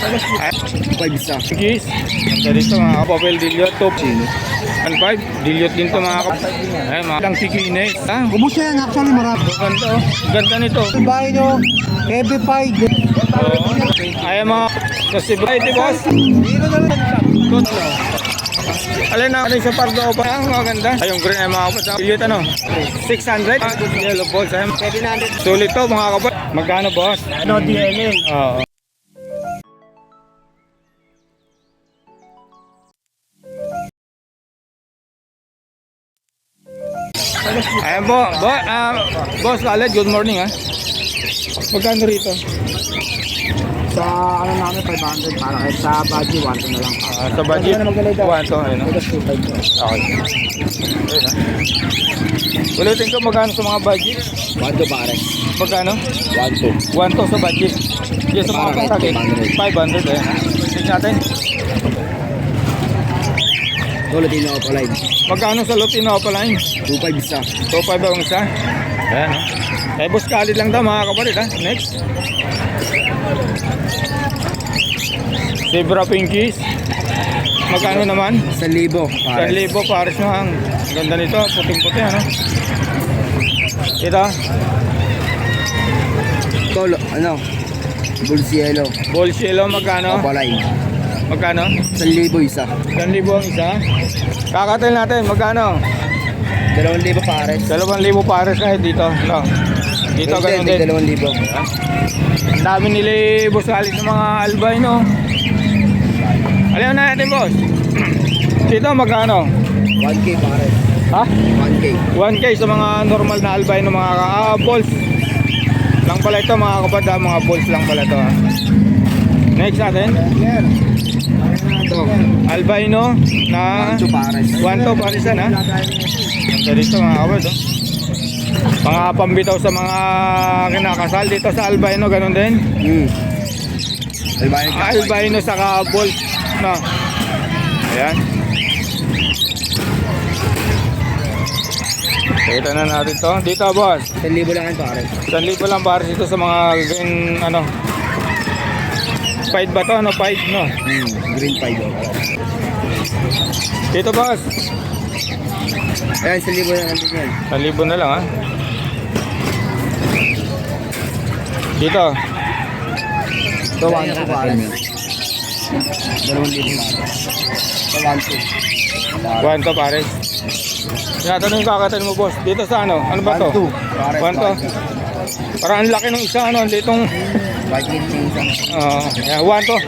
Ay, 5 isa. Gis. Ganda dito mga kapapel dilute. Top. 1.5. Dilute din to mga kapapel. Ay, mga lang pikinis. Ha? Kumusta yan? Actually, marami. Ganda oh. Ganda nito. Bahay nyo, heavy. Ay, mga kasi variety boss. Dito na lang. Alin na, alin sa pardo pa. Ang maganda. Ay, yung green ay mga kapatid. Dilute ano? 600. Ah, Yellow balls. Ay, 700. sulit to mga kapatid. Magkano boss? No DNA. Oo. Ayan po, bo, ah, boss Khaled, good morning ha. Magkano rito? Sa ano namin, 500 para kahit sa budget, 1 na lang. Ah, sa daw? One to, ayun no? Tapos 2.5 Okay. Ayun ha. Ulitin ko magkano sa mga budget? 1 to pare. Magkano? 1 to. One to sa budget. Yes, sa mga kahit pangkakit. 500 eh. Tignan natin. Tolotino pa live. Magkano sa Lutino Opaline? 2.5 isa. 2.5 ang isa. Ayan ha. Eh, boss Khaled lang daw mga kapatid ha. Next. Zebra Pinkies. Magkano naman? 1,000 pare. 1,000 pares na ang ganda nito. Puting-puti ano. Ito. Tolo, ano? Bulsielo. Ball yellow magkano? Opaline. Magkano? 1,000 isa. 1,000 ang isa. Kakatil natin. Magkano? 2,000 pares. 2,000 pares kahit dito. No. Dito ganun din. 2,000. Ang dami nila boss Khaled ng mga albino. Alam na natin boss. Dito magkano? 1K pares. Ha? 1K. 1K sa mga normal na albino mga ah, balls. Lang pala ito mga kapatid, ah, mga balls lang pala ito. ah. Next natin, Ito. albino na 1 to pares. 1 to parisan ha. Ganda dito mga kapatid. Oh. Mga pambitaw sa mga kinakasal dito sa albino ganun din. Albayan ka. Albino saka balls. No. Ayan. Kita na natin to. Dito boss. 1,000 lang yan pares. 1,000 lang para dito sa mga green ano. Fight ba to? Ano fight no? Hmm. Green pie daw. Dito boss. Ayan, 1,000 na lang din yan. 1,000 na lang ha. Dito. Ito, 1 to pares. 2,000 pares. Ito, 1 to. One to pares. Tinatanong kakatan mo boss. Dito sa ano? Ano ba to? 1 to. Pares. One to. Parang ang laki ng isa ano. Ditong Isa. uh, yeah, one to.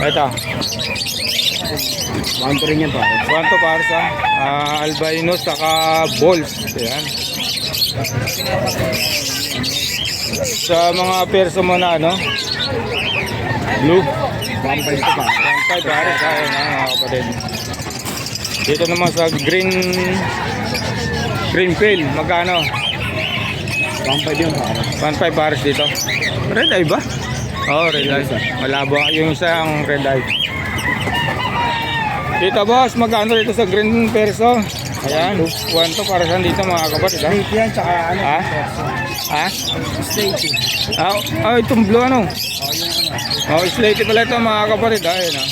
Ito. 1 to rin yan pares. One to pares ha. Ah, albino saka balls. Ayan. Sa mga perso mo na ano. Blue. 1 to pares. One five pares ha. Ayan mga kapatid. Dito naman sa green green pill. Magkano? 1 to yung pares. 1.5 pares dito. Red eye ba? Oo, oh, red eye. Malabo. Yung isa ang red eye. Dito boss, magkano dito sa green perso? Ayan, 1 to para saan dito mga kapatid ha? Straight yan, tsaka ano. Ha? Ha? Yun. Ah, ah, itong blue ano? O, yung ano. Oh, slate pala ito mga kapatid ha? Ayan ha?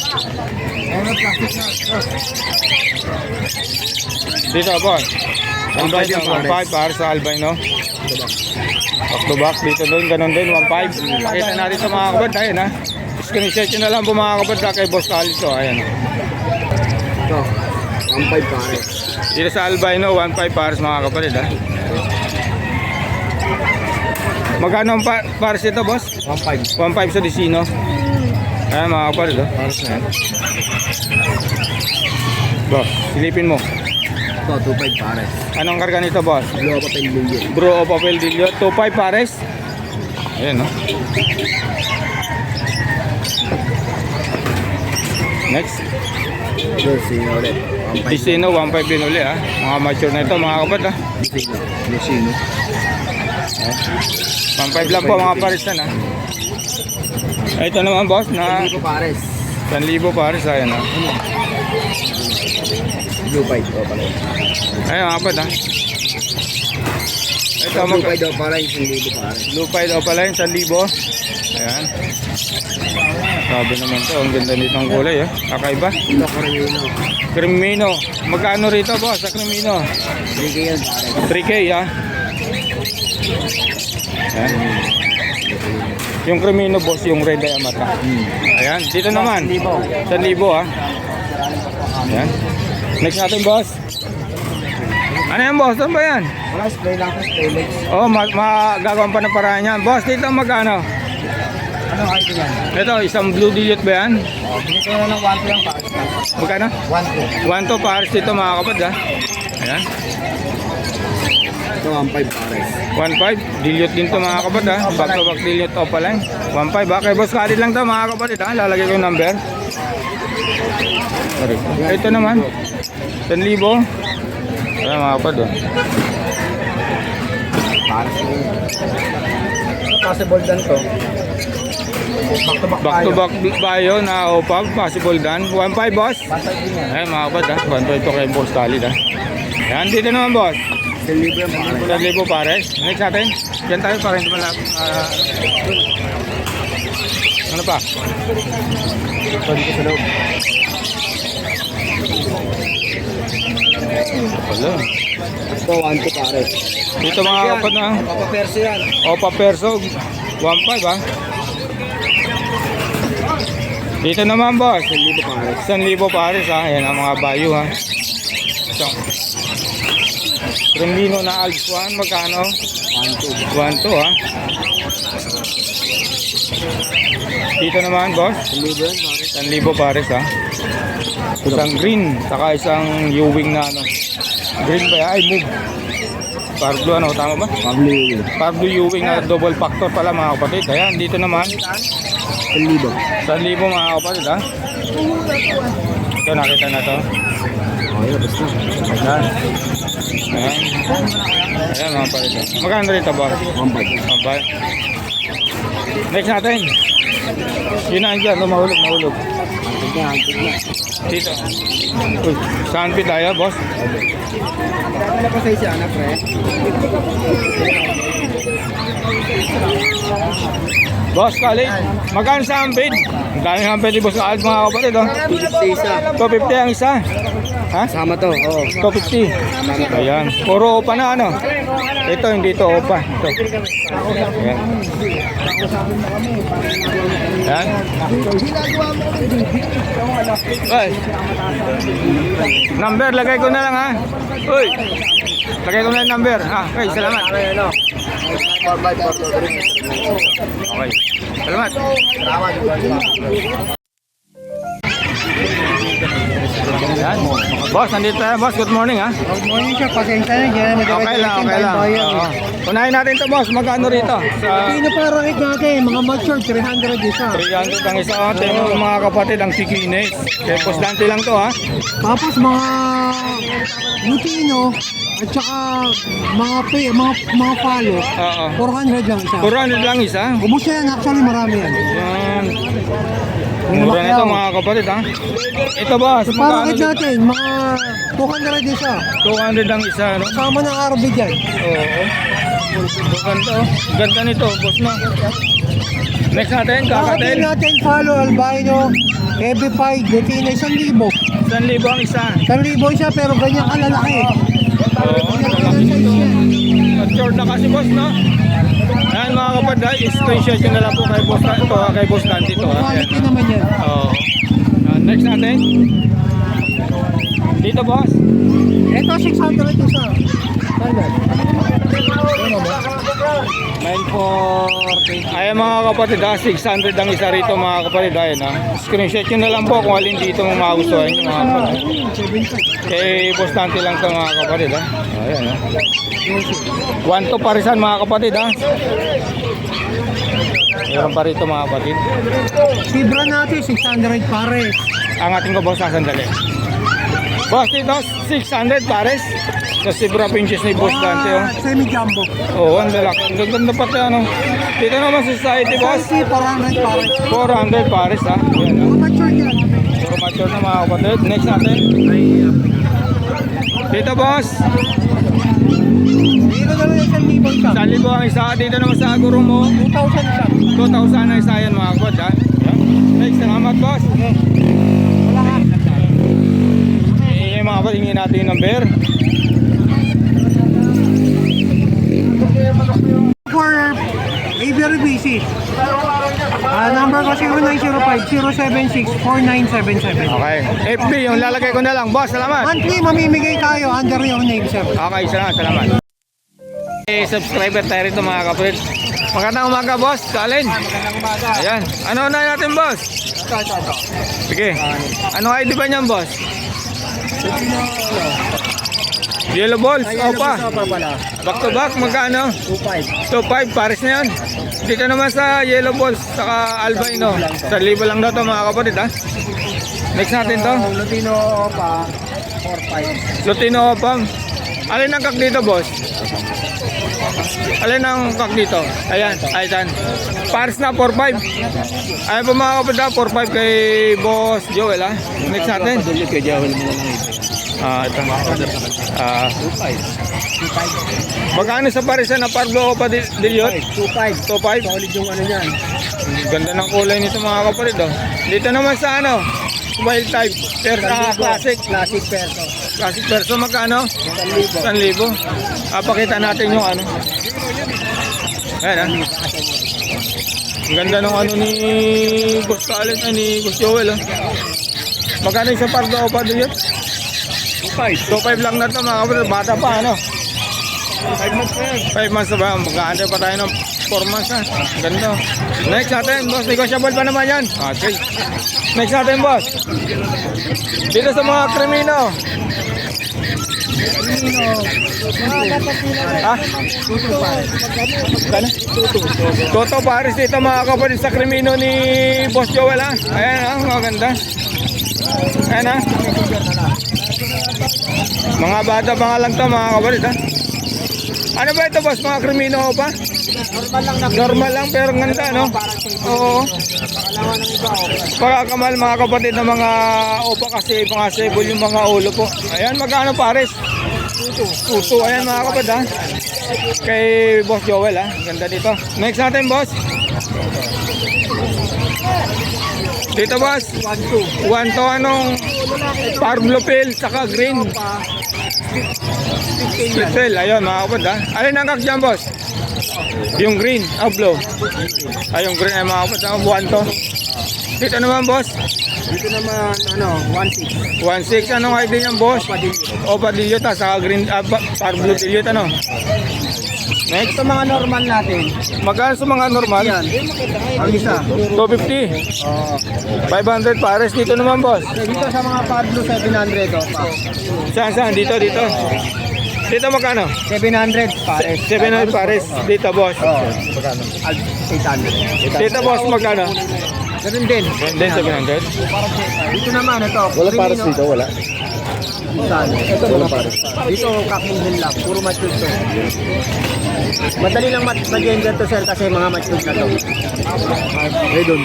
Dito boss. One five yung 1.5 pares. para sa albino. Back to back dito doon, ganun din, 1.5. Pakita natin ito mga kapatid, ayan ha? Screenshot nyo na lang po mga ha, kay Boss Calito, ayan? Ito. 1 pares. Dito sa albino, 1.5 pares mga kapatid ha. Magkano ang pa pares ito boss? 1 1.5 sa Dicino. Ayan mga kapatid ha. Pares na yan. Boss, silipin mo to, 2.5 pares. Anong karga nito, boss? Blue of Apeldillo. Blue of Apeldillo, 2.5 pares. Ayan, no? Next. Lucino ulit. Lucino, 1.5 din ulit, ha? Ah. Mga mature na ito, mga kapat, ha? Ah. Lucino. Lucino. 1.5 lang po, mga pares na, ha? Ito naman, boss, na... 1,000 pares. 1,000 pares, ayan, ha? Ano? Q5. O, pala. Ay, apat ha. Ito, mag... Lupay daw pala yung 1,000 pare. Lupay daw oh, pala yung 1,000. Ayan. Sabi naman to, ang ganda nitong kulay eh. Kakaiba. Ito, Cremino. Cremino. Magkano rito boss sa Cremino? 3K yan pare. 3K ha. Ah. Ayan. Yung Cremino boss, yung red ay amata. Hmm. Ayan, dito naman. 1,000 ha. Ayan. Next natin boss. Ano yan boss? Saan ba yan? Wala, spray lang po, spray legs. Oh, ma magagawan pa ng paraan yan. Boss, dito magkano? Ano kayo ko yan? Ito, isang blue dilute ba yan? Oh, bigay ko na ng 1 lang pare. Magkano? 1 1 to pares dito mga kapad ha. Ayan. Ito, 1.5 pare. 1.5. Dilute din to mga kapad ha. Back to back dilute pala. 1.5 ha. Kay boss Khalid lang to mga kapatid ha. Lalagay ko yung number. Ito naman. 10,000. Ayan mga kapad oh. Pare possible dan to? Back to back Back to back bayo na opag. Possible dan. 1.5 boss. 1.5 din yan. Ayan mga kapad ha. 1.5 to kay boss Khalid ha. Ayan dito naman boss. 10,000 yan pare. 1,000 pares. Next natin. Yan tayo para hindi malap. ah, ano pa? Ito dito sa loob. Wala. Ito, 1 to pare. Dito mga kapad na. Papaperso yan. Opa perso. 1.5 ha. Dito naman boss. 10,000 pare. 1,000 pares ha. Ayan ang mga bayo ha. So, Tremino na Alps 1. Magkano? 1 to. 1.2 ha. Dito naman boss. 10,000 yan pare. 1,000 pares ha. Isang green, saka isang U-wing na ano. Green ba yan? Ay, move. Parblo ano, tama ba? Parblo U-wing na double factor pala mga kapatid. Ayan, dito naman. 10,000. 1,000 mga kapatid ha. Ito, nakita na to. Na. Ayan. Ayan. Mga kapatid. Magkano rito ba? 1.5. Mabay. Next natin. Yun na andyan, mahulog, mahulog. Dito. Uy, saan pit tayo, boss? Ano pa sa isa, anak, pre? Boss, kali. Magkano sa ampid? Ang dami ng ampid ni Boss Alf, mga kapatid, oh. 250 isa. 250 ang isa. Ha? Sama to, oo. 250. Ayan. Puro opa na, ano? Ito, hindi to opa. Ito. Ayan. Ayan. Ay. Number, lagay ko na lang, ha? Uy. Lagay ko na yung number. Ah, okay, salamat. 4-5, Okay. Salamat. Ayan. Boss, nandito tayo, boss. Good morning, ha? Good morning, sir. Pasensya na dyan. Okay lang, okay lang. Oo. Unahin natin to boss. Magkano rito? Sa Pino para kahit natin, mga mature, 300 isa. 300 ang isa. Oh, Tingnan mo mga kapatid, ang kikines. Kaya post dante lang to ha. Tapos mga Lutino, at saka mga pe, mga, mga palo, Oo. 400 lang isa. 400 lang isa. Ubus na yan, actually marami yan. Yan. Mura na ito mga kapatid ha. Ito Para magkano kahit dito? natin, mga 200 isa. 200 ang isa. No? Kasama ng RB dyan. Oo. Ganda oh. Ganda nito, boss no. Next natin, Kakatin kakatin. natin follow albino, heavy fight, Lutino, 1,000. 1,000 ang isa. 1,000 isa pero ganyan kalalaki. Oo. Yan. Mature na kasi boss no. Mga kapatid, ha, screenshot nyo na lang po kay boss ito, ha, kay boss Dan dito. Ha. Ayan. Quality naman yan. Oo. Ah, next natin. Dito boss. Ito 600 isa. Standard. 940. Ayan mga kapatid ha, 600 ang isa rito mga kapatid. Ayan ha. Screenshot nyo na lang po kung alin dito mo magustuhan nyo mga kapatid. Kay boss Dante lang to mga kapatid ha. Ayan ha. 1 to parisan mga kapatid ha. Meron pa rito mga kapatid. Fibra natin 600 pares. Ang ating ko boss sandali. Boss dito 600 pares. Sa Sibra Pinches ni Boss Dante oh. Ah, Semi jumbo. Oo, ang lalaki. Ang ganda pati ano. Dito naman sa society boss. Quality 400 pares. 400 pares ha. Ayan ha. Mga mature yan. Puro mature na mga kapatid. Next natin. Dito boss. Ko na lang isang libang isa. 1,000 ang isa. Dito naman sa guro mo, 2,000 isa. 2,000 ang isa yan mga kapatid. Ha? Next, salamat boss. Wala ka. Eh, mga kapatid, hingin natin yung number. For very busy. Ah, number ko 0905-076-4977. Okay. FB, yung lalagay ko na lang. Boss, salamat. Monthly, mamimigay tayo under your name, sir. Okay, salamat, salamat. Eh, subscriber tayo rito mga kapatid. Magandang umaga, boss. Kalin. Ayan. Ano na natin, boss? Ito, ito, ito. Sige. Ano ID ba niyan, boss? Yellow balls. Opa. pa pala. Back to back. Magkano? 2.5. 2.5. Pares na yan. Dito naman sa yellow balls. Saka albino. Sa libo lang daw to mga kapatid, ha? Next natin to. Lutino pa, 4.5. Lutino Opang. Alin ang kak dito, boss? Alin ang kak dito? Ayan, ayan. Pares na 4-5. Ayan po mga kapatid, 4-5 kay Boss Joel, ha? Next natin. kay Jawel mo lang ito. Ah, ito. Ah, magkano sa parisan na Pablo Opa Di- Dilyot? 2.5. 2-5. Solid yung ano yan. Ganda ng kulay nito mga kapatid, oh. Dito naman sa ano? Wild type. Pero ah, classic. Classic perso. Classic perso magkano? 1,000. 1,000. Ah, pakita natin yung ano. Ayan ah. Ang ganda ng ano ni Boss Talent, ah, ni Boss Joel ah. Magkano yung sa pardo o pa doon yun? 2.5. 2.5 lang na ito mga kapatid. Bata pa ano? 5 months pa yan. 5 months na ba? Magkaantay pa tayo ng 4 months ah. Ang Ganda. Next natin, boss. Negotiable pa naman yan. Okay. Next natin, boss. Dito sa mga krimino. Ha? Gana? Toto Paris dito mga kapatid sa krimino ni Boss Joel ha. Ayan ha, maganda. Ayan ha. Mga bata pa nga lang to mga kapatid ha. Ano ba ito boss? Mga krimino pa? Normal lang na. Normal lang pero ganda no? Oo. Pagkakamal mga kapatid ng mga opa kasi mga sable yung mga ulo po. Ayan, magkano pares? Tuto. Ayan mga kapatid ha. Kay Boss Joel ha. Ganda dito. Next natin boss. Dito boss. 1.2. One to anong Parblo Pill saka green. Pa. 15 Split tail. Ayun mga kapatid ha. Alin ang kak dyan boss? Yung green. Ah, blue. Ay, yung green ay mga kapatid. Ang buwan to. Dito naman boss. Dito naman, ano, 1.6. 1.6. Anong ID niyan boss? Padilyo. Opa Dilliot ha, sa green, ah, pa- Parblo Dilliot ano. Next, Ito mga normal natin. magkano sa mga normal? Yan. Ang isa. 250, Oo. 500 pares dito naman boss. Dito sa mga Pablo 700 oh, pa. Saan saan? Dito, dito. Dito magkano? 700 pares. 700 pares dito boss. Oh. Al- 800. Dito boss magkano? Ganun din. Then 700. Dito naman ito. Wala pares dito, wala. Saan? Ito Wala pares. Dito kaking din lang. Puro mature to. Madali lang mat mag-gender to sir kasi mga mature na to. Eh, doon.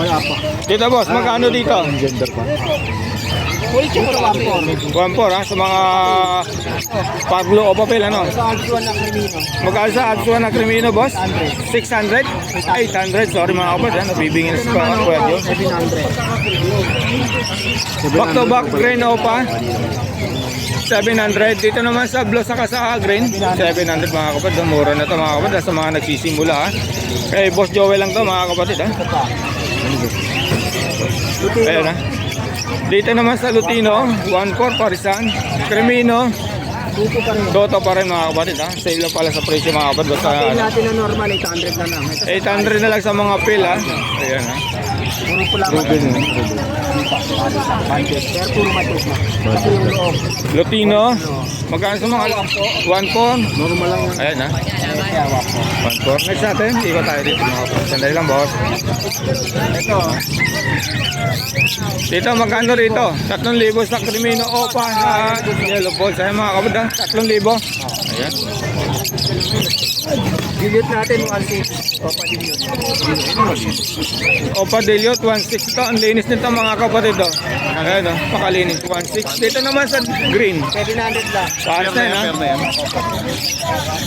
Wala pa. Dito boss, magkano dito? Ang gender pa. Lang po. 1.4 ha, sa mga Pablo o papel ano? Sa Altuan ng Crimino. Sa Atsuan na Crimino boss? 600? 800, sorry mga kapatid, ha? nabibingin sa pa yan yun. 700. Back to back green opa. 700 dito naman sa Blo sa Kasa Green 700 mga kapatid mura na to mga kapatid sa mga nagsisimula ha kay Boss Joel lang to mga kapatid ha ayun ha dito naman sa Lutino 1.4 Parisan Cremino Dito pa rin. Dota pa rin mga kapatid ha sale lang pala sa presyo mga kapatid basta Pay ano, natin na normal 800 na lang. Ito 800 na lang sa mga pill ha ayan ha puro pula. Ruben. Pero puro mature na. Kasi yung loob. Lutino magkano sa mga 1.4 Normal lang yan. ayan ha Kaya wak po. 1.4 next natin ikot tayo dito mga kapatid sandali lang boss Ito. Dito magkano rito? 3,000 sa Crimino Opa sa Yellow Balls. Ayun mga kapatid, 3,000. Ayan. Dilute natin 1.6. Opa dilute. Opa Deliot, 1.6 to. Ang linis nito mga kapatid. Oh. Ayan, oh. Pakalinis, 1.6. Dito naman sa green. 700 lang. Pares na yun, ha?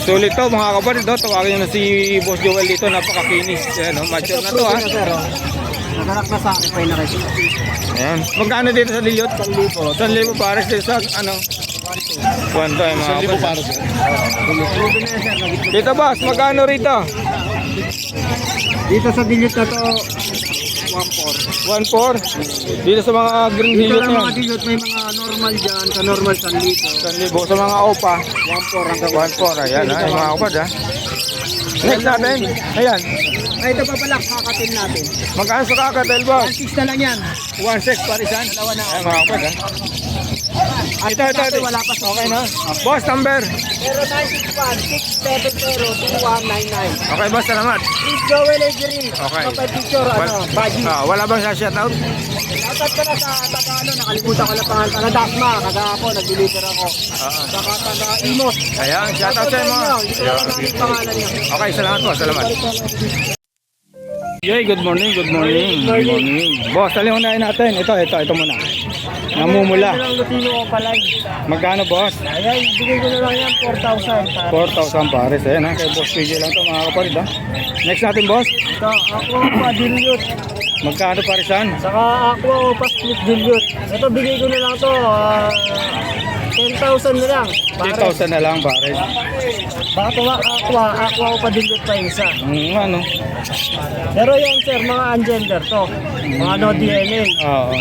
Sulit to mga kapatid. Oh. Tawagin nyo na si Boss Joel dito. Napakakinis. Ayan, oh. Mature na to ha. sir, oh. Naganak na sa akin pa yung. Ayan. Magkano dito sa Deliot? 1,000. 1,000 pares dito sa ano? 1 to eh, mga kapatid. Dito boss, magkano rito? Dito sa dilute na to, 1.4. Dito sa mga green dito lang na mga dilute, may mga normal dyan, sa normal sa dito. 1,000 sa mga opa. 1.4 hanggang 1.4. Ayan ha, yung mga kapatid ha. Next natin. Ayan. Ay, ito pa pala, kakatin natin. Magkano sa kakatel boss? 1.6 na lang yan. 1.6 parisan. Dalawa na. Ayan mga kapatid ha. Ito, ito, ito. Wala pa sa Okay na. Boss, number. 0961-670-2199. Okay boss, salamat. Please go well, Edgery. Okay. Kapag picture, ano, baji. Ah, wala bang sa shoutout? Dapat ka na sa taga, ano, nakalimutan ko na pangalan. Taga Dasma, kagahapon, nag-deliver ako. Ah. Saka taga Imos. Ayan, shoutout sa mga. Hindi ko lang ang pangalan niya. Okay, salamat po, salamat. Yay, good morning, good morning. Good morning. Boss, alin unahin natin. Ito, ito, ito muna. Namumula. Magkano boss? Ayan, bigay ko na lang yan, 4,000. 4,000 pares. Ayan ha, kay Boss PJ lang to mga kapatid ha. Next natin boss. Ito, ako pa dilute. Magkano parisan? Saka aqua o pa split dilute. Ito, bigay ko na lang to. ah, 10,000 na lang. Pare. 3,000 na lang pares. Baka tuwa aqua, aqua o pa dilute pa yung isa. Mm, ano? Pero yan sir, mga ungender to. Mga no DNA. Oo.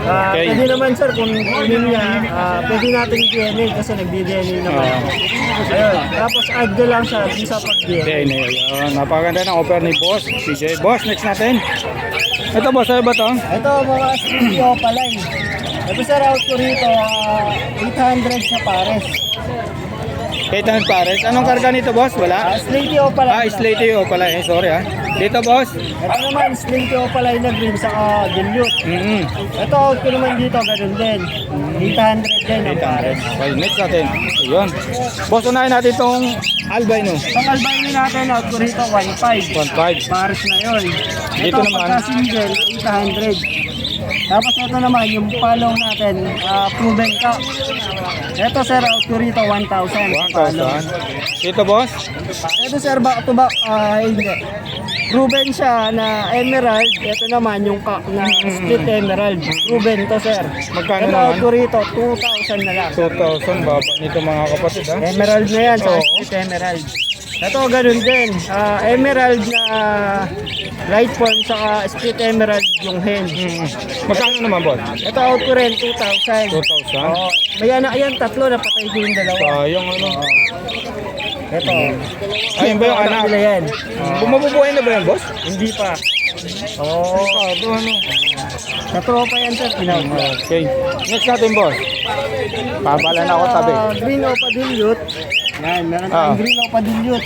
Ah, Okay. Pwede naman sir, kung kunin niya, ah, pwede natin DNA kasi nagdi-DNA naman. Ayun. Tapos add ko lang siya di sa pag-DNA. DNA. Ayun, napakaganda ng offer ni Boss. PJ. Boss, next natin. Ito boss, ano ba to? Ito mga studio pala Ito sir, out ko rito, ah, 800 sa pares. 800 pares. Anong karga nito boss? Ah, Wala? Slate pala. Ah, slate o pala. Eh, sorry ha. Dito boss. Ito naman, Slate pala na green sa uh, dilute. Mm-hmm. Ito, out ko naman dito, ganun din. 800 din ang pares. 800. Okay, next natin. Ayun. Boss, unahin natin itong albino. Itong albino natin, out ko rito, 1.5. 1.5. Pares na yun. Dito Ito, naman. pagka single, 800. Tapos ito naman, yung palong natin, ah, proven ka. Ito sir, out ko rito, 1,000. 1,000. Dito boss. Ito sir, back to back, ah, hindi. Proven siya na emerald. Ito naman yung ka, na split emerald. Proven to sir. Magkano Ito naman? ko rito, 2,000 na lang. 2,000 baba nito mga kapatid ha. Emerald na yan, sa Oo. split emerald. Ito, ganun din. Ah, emerald na light form, saka split emerald yung hen. Mm. Magkano naman boss? Ito out ko rin, 2,000. 2,000. Oo. May anak yan, tatlo, napatay ko yung dalawa. Sayang ano. Ito. Ayun ba yung anak? nila yan? Bumabubuhay na ba yan boss? Hindi pa. Oo. Ito ano. Sa tropa yan, sir. Tinawag ko. Okay. Next natin boss. Pabala na ako tabi. Ah, green o dilute. Yan, meron ah. tayong green o padilyot.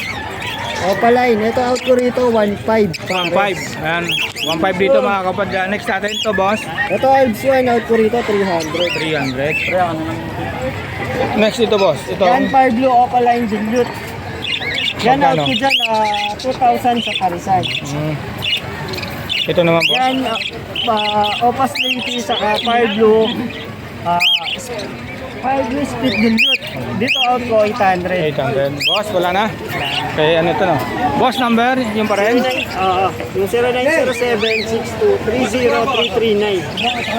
Opaline, ito out ko rito, 1.5. 1.5. Ayan. 1.5 dito mga kapad. Ah, next natin ito, boss. Ito, Alps 1, out ko rito, 300. 300. Pre, ano naman ito? Next ito, boss. Ito. Yan, Parblo, Opaline, Zilyot. Yan, out ko dyan, ah, uh, 2,000 sa Karisay. Mm. Ito naman, boss. Yan, uh, Opas Lady, saka Parblo, uh, 5 years speed dilute. Dito out ko 800. 800. Boss, wala na? Okay, ano ito no? Boss number, yung pa rin? Oo, yung 0907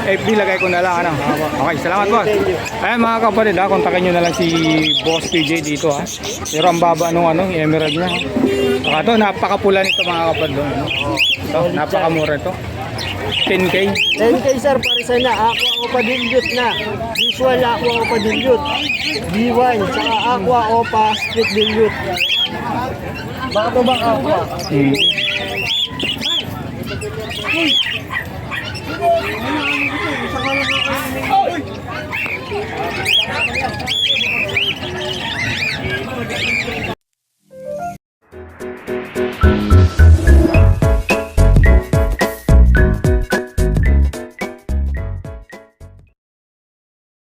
FB eh, lagay ko na lang, ano? Okay, salamat boss. Ayan mga kapatid, ha, kontakin nyo na lang si Boss PJ dito ha. Pero ang baba nung ano, emerald niya. Ha? Saka to, napakapula nito mga kapatid. Ano? Ito, napakamura ito. 10k. 10k sir, parisan na. Aqua Opa dilute na. Visual Aqua Opa dilute. B1, saka Aqua Opa Split dilute. Baka to bang Aqua? Hmm.